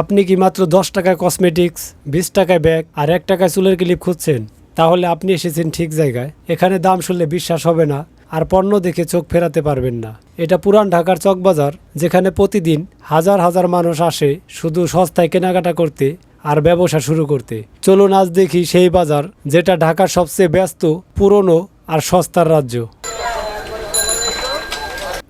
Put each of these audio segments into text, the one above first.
আপনি কি মাত্র দশ টাকায় কসমেটিক্স বিশ টাকায় ব্যাগ আর এক টাকায় চুলের ক্লিপ খুঁজছেন? তাহলে আপনি এসেছেন ঠিক জায়গায়। এখানে দাম শুনলে বিশ্বাস হবে না আর পণ্য দেখে চোখ ফেরাতে পারবেন না। এটা পুরান ঢাকার চকবাজার, যেখানে প্রতিদিন হাজার হাজার মানুষ আসে শুধু সস্তায় কেনাকাটা করতে আর ব্যবসা শুরু করতে। চলুন আজ দেখি সেই বাজার, যেটা ঢাকার সবচেয়ে ব্যস্ত, পুরনো আর সস্তার রাজ্য।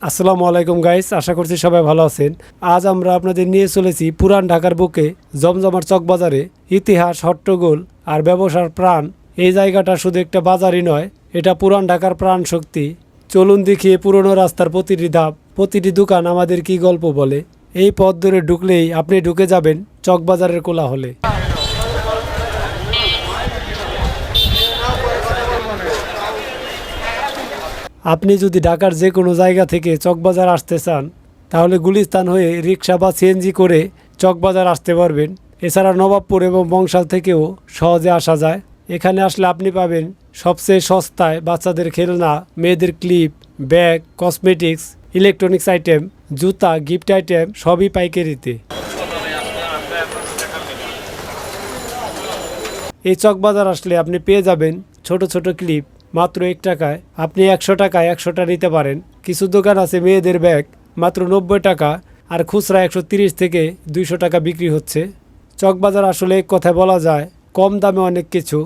আসসালামু আলাইকুম গাইস, আশা করছি সবাই ভালো আছেন। আজ আমরা আপনাদের নিয়ে চলেছি পুরান ঢাকার বুকে, জমজমার চকবাজারে, ইতিহাস, হট্টগোল আর ব্যবসার প্রাণ। এই জায়গাটা শুধু একটা বাজারই নয়, এটা পুরান ঢাকার প্রাণ শক্তি চলুন দেখিয়ে পুরনো রাস্তার প্রতিটি ধাপ, প্রতিটি দোকান আমাদের কি গল্প বলে। এই পথ ধরে ঢুকলেই আপনি ঢুকে যাবেন চকবাজারের কোলাহলে। আপনি যদি ঢাকার যে কোনো জায়গা থেকে চকবাজার আসতে চান, তাহলে গুলিস্তান হয়ে রিক্সা বা সিএনজি করে চকবাজার আসতে পারবেন। এছাড়া নবাবপুর এবং বংশাল থেকেও সহজে আসা যায়। এখানে আসলে আপনি পাবেন সবচেয়ে সস্তায় বাচ্চাদের খেলনা, মেয়েদের clip, bag, cosmetics, electronics item, জুতা, গিফট আইটেম সবই পাইকারিতে। এই চকবাজার আসলে আপনি পেয়ে যাবেন ছোট ছোট ক্লিপ মাত্র এক টাকায়। আপনি একশো টাকায় একশোটা নিতে পারেন। কিছু দোকান আছে মেয়েদের ব্যাগ, মাত্র নব্বই টাকা, আর খুচরা একশো তিরিশ থেকে দুইশো টাকা বিক্রি হচ্ছে। চকবাজার আসলে এক কথায় বলা যায়, কম দামে অনেক কিছু।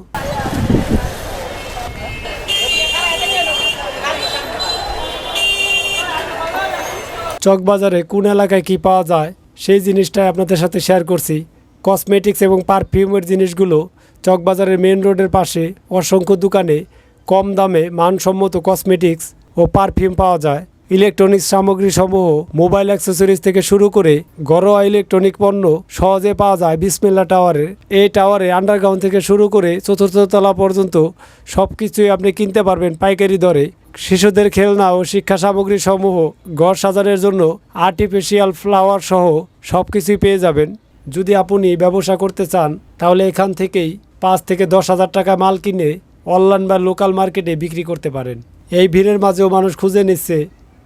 চকবাজারে কোন এলাকায় কি পাওয়া যায়, সেই জিনিসটাই আপনাদের সাথে শেয়ার করছি। কসমেটিক্স এবং পারফিউমের জিনিসগুলো চকবাজারের মেন রোডের পাশে অসংখ্য দোকানে কম দামে মানসম্মত কসমেটিক্স ও পারফিউম পাওয়া যায়। ইলেকট্রনিক্স সামগ্রী সমূহ মোবাইল অ্যাক্সেসরিজ থেকে শুরু করে ঘরোয়া ইলেকট্রনিক পণ্য সহজে পাওয়া যায় বিসমিল্লা টাওয়ারে এই টাওয়ারে আন্ডারগ্রাউন্ড থেকে শুরু করে চতুর্থ তলা পর্যন্ত সব কিছুই আপনি কিনতে পারবেন পাইকারি দরে। শিশুদের খেলনা ও শিক্ষা সামগ্রী সমূহ ঘর সাজানোর জন্য আর্টিফিশিয়াল ফ্লাওয়ার সহ সব কিছুই পেয়ে যাবেন। যদি আপনি ব্যবসা করতে চান, তাহলে এখান থেকেই পাঁচ থেকে দশ হাজার টাকা মাল কিনে অনলাইন বা লোকাল মার্কেটে বিক্রি করতে পারেন। এই ভিড়ের মাঝেও মানুষ খুঁজে নিচ্ছে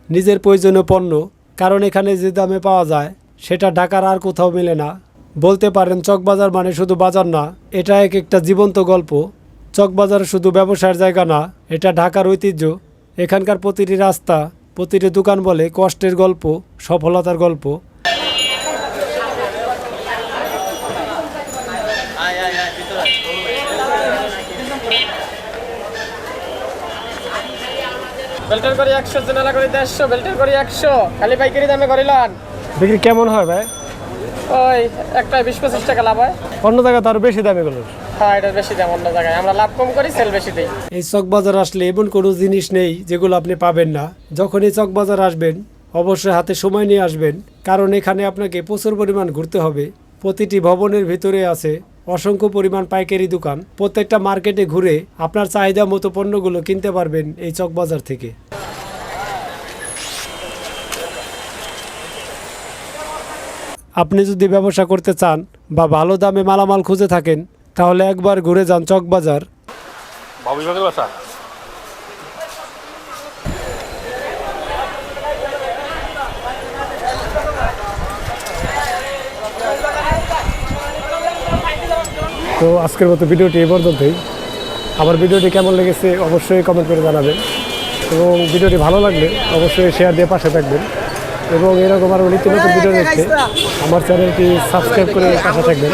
নিজের প্রয়োজনীয় পণ্য, কারণ এখানে যে দামে পাওয়া যায় সেটা ঢাকার আর কোথাও মেলে না। বলতে পারেন চকবাজার মানে শুধু বাজার না, এটা এক একটা জীবন্ত গল্প। চকবাজার শুধু ব্যবসার জায়গা না, এটা ঢাকার ঐতিহ্য। এখানকার প্রতিটি রাস্তা, প্রতিটি দোকান বলে কষ্টের গল্প, সফলতার গল্প। বেল্টের করে একশো জেনারা করে দেড়শো বেল্টের করে একশো। খালি পাইকারি দামে করিলান বিক্রি কেমন হয় ভাই? ওই একটা বিশ পঁচিশ টাকা লাভ হয়। অন্য জায়গায় তো আরও বেশি দাম এগুলো হ্যাঁ এটা বেশি দাম অন্য জায়গায়। আমরা লাভ কম করি সেল বেশি দিই। এই চকবাজার আসলে এমন কোনো জিনিস নেই যেগুলো আপনি পাবেন না। যখন এই চকবাজার আসবেন অবশ্যই হাতে সময় নিয়ে আসবেন। কারণ এখানে আপনাকে প্রচুর পরিমাণ ঘুরতে হবে। প্রতিটি ভবনের ভিতরে আছে অসংখ্য পরিমাণ পাইকারি দোকান। প্রত্যেকটা মার্কেটে ঘুরে আপনার চাহিদা মতো পণ্যগুলো কিনতে পারবেন এই চকবাজার থেকে। আপনি যদি ব্যবসা করতে চান বা ভালো দামে মালামাল খুঁজে থাকেন, তাহলে একবার ঘুরে যান চকবাজার তো আজকের মতো ভিডিওটি এই পর্যন্তই। আমার ভিডিওটি কেমন লেগেছে অবশ্যই কমেন্ট করে জানাবেন। এবং ভিডিওটি ভালো লাগলে অবশ্যই শেয়ার দিয়ে পাশে থাকবেন। এবং এরকম আরও নিত্য নতুন ভিডিও দেখতে আমার চ্যানেলটি সাবস্ক্রাইব করে পাশে থাকবেন।